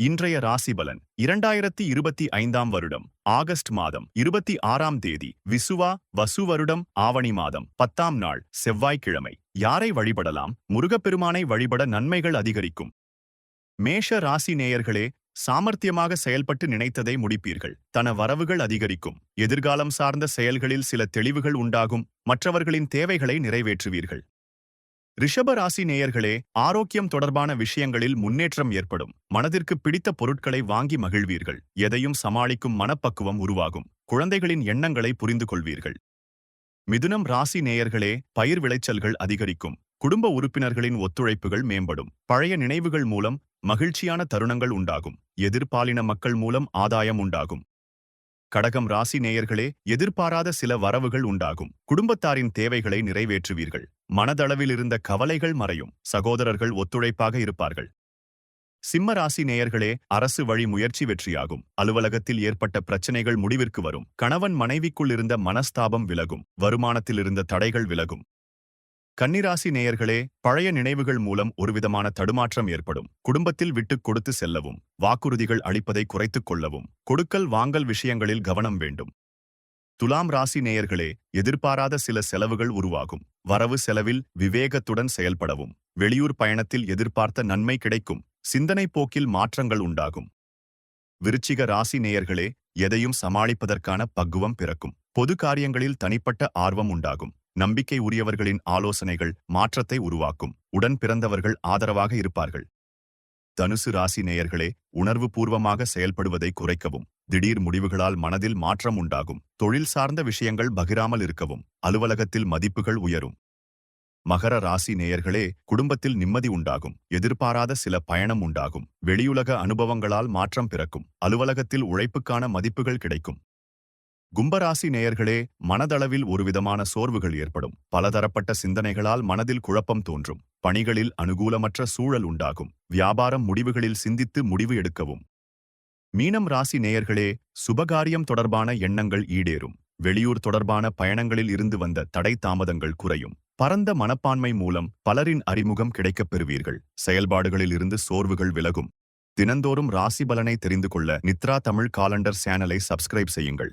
இன்றைய ராசிபலன் இரண்டாயிரத்தி இருபத்தி ஐந்தாம் வருடம் ஆகஸ்ட் மாதம் இருபத்தி ஆறாம் தேதி விசுவா வசு வருடம் ஆவணி மாதம் பத்தாம் நாள் செவ்வாய்க்கிழமை. யாரை வழிபடலாம்? முருகப்பெருமானை வழிபட நன்மைகள் அதிகரிக்கும். மேஷ ராசி நேயர்களே சாமர்த்தியமாக செயல்பட்டு நினைத்ததை முடிப்பீர்கள். தன வரவுகள் அதிகரிக்கும். எதிர்காலம் சார்ந்த செயல்களில் சில தெளிவுகள் உண்டாகும். மற்றவர்களின் தேவைகளை நிறைவேற்றுவீர்கள். ரிஷப ராசி நேயர்களே ஆரோக்கியம் தொடர்பான விஷயங்களில் முன்னேற்றம் ஏற்படும். மனதிற்கு பிடித்த பொருட்களை வாங்கி மகிழ்வீர்கள். எதையும் சமாளிக்கும் மனப்பக்குவம் உருவாகும். குழந்தைகளின் எண்ணங்களை புரிந்து கொள்வீர்கள். மிதுனம் ராசி நேயர்களே பயிர் விளைச்சல்கள் அதிகரிக்கும். குடும்ப உறுப்பினர்களின் ஒத்துழைப்புகள் மேம்படும். பழைய நினைவுகள் மூலம் மகிழ்ச்சியான தருணங்கள் உண்டாகும். எதிர்பாலின மக்கள் மூலம் ஆதாயம் உண்டாகும். கடகம் ராசி நேயர்களே எதிர்பாராத சில வரவுகள் உண்டாகும். குடும்பத்தாரின் தேவைகளை நிறைவேற்றுவீர்கள். மனதளவில் இருந்த கவலைகள் மறையும். சகோதரர்கள் ஒத்துழைப்பாக இருப்பார்கள். சிம்ம ராசி நேயர்களே அரசு வழி முயற்சி வெற்றியாகும். அலுவலகத்தில் ஏற்பட்ட பிரச்சனைகள் முடிவிற்கு வரும். கணவன் மனைவிக்குள் இருந்த மனஸ்தாபம் விலகும். வருமானத்தில் இருந்த தடைகள் விலகும். கன்னிராசி நேயர்களே பழைய நினைவுகள் மூலம் ஒருவிதமான தடுமாற்றம் ஏற்படும். குடும்பத்தில் விட்டுக் கொடுத்து செல்லவும் வாக்குறுதிகள் அளிப்பதை குறைத்துக் கொள்ளவும் கொடுக்கல் வாங்கல் விஷயங்களில் கவனம் வேண்டும். துலாம் ராசி நேயர்களே எதிர்பாராத சில செலவுகள் உருவாகும். வரவு செலவில் விவேகத்துடன் செயல்படவும் வெளியூர் பயணத்தில் எதிர்பார்த்த நன்மை கிடைக்கும் சிந்தனை போக்கில் மாற்றங்கள் உண்டாகும். விருச்சிக ராசி நேயர்களே எதையும் சமாளிப்பதற்கான பக்குவம் பிறக்கும். பொது காரியங்களில் தனிப்பட்ட ஆர்வம் உண்டாகும். நம்பிக்கை உரியவர்களின் ஆலோசனைகள் மாற்றத்தை உருவாக்கும். உடன் பிறந்தவர்கள் ஆதரவாக இருப்பார்கள். தனுசு ராசி நேயர்களே உணர்வு பூர்வமாக செயல்படுவதை குறைக்கவும் திடீர் முடிவுகளால் மனதில் மாற்றம் உண்டாகும். தொழில் சார்ந்த விஷயங்கள் பகிராமல் இருக்கவும் அலுவலகத்தில் மதிப்புகள் உயரும். மகர ராசி நேயர்களே குடும்பத்தில் நிம்மதி உண்டாகும் எதிர்பாராத சில பயணம் உண்டாகும் வெளியுலக அனுபவங்களால் மாற்றம் பிறக்கும் அலுவலகத்தில் உழைப்புக்கான மதிப்புகள் கிடைக்கும். கும்பராசி நேயர்களே மனதளவில் ஒருவிதமான சோர்வுகள் ஏற்படும். பலதரப்பட்ட சிந்தனைகளால் மனதில் குழப்பம் தோன்றும். பணிகளில் அனுகூலமற்ற சூழல் உண்டாகும். வியாபாரம் முடிவுகளில் சிந்தித்து முடிவு எடுக்கவும். மீனம் ராசி நேயர்களே சுபகாரியம் தொடர்பான எண்ணங்கள் ஈடேறும். வெளியூர் தொடர்பான பயணங்களில் இருந்து வந்த தடை தாமதங்கள் குறையும். பரந்த மனப்பான்மை மூலம் பலரின் அறிமுகம் கிடைக்கப் பெறுவீர்கள். செயல்பாடுகளில் இருந்து சோர்வுகள் விலகும். தினந்தோறும் ராசி பலனை தெரிந்து கொள்ள நித்ரா தமிழ் காலண்டர் சேனலை சப்ஸ்கிரைப் செய்யுங்கள்.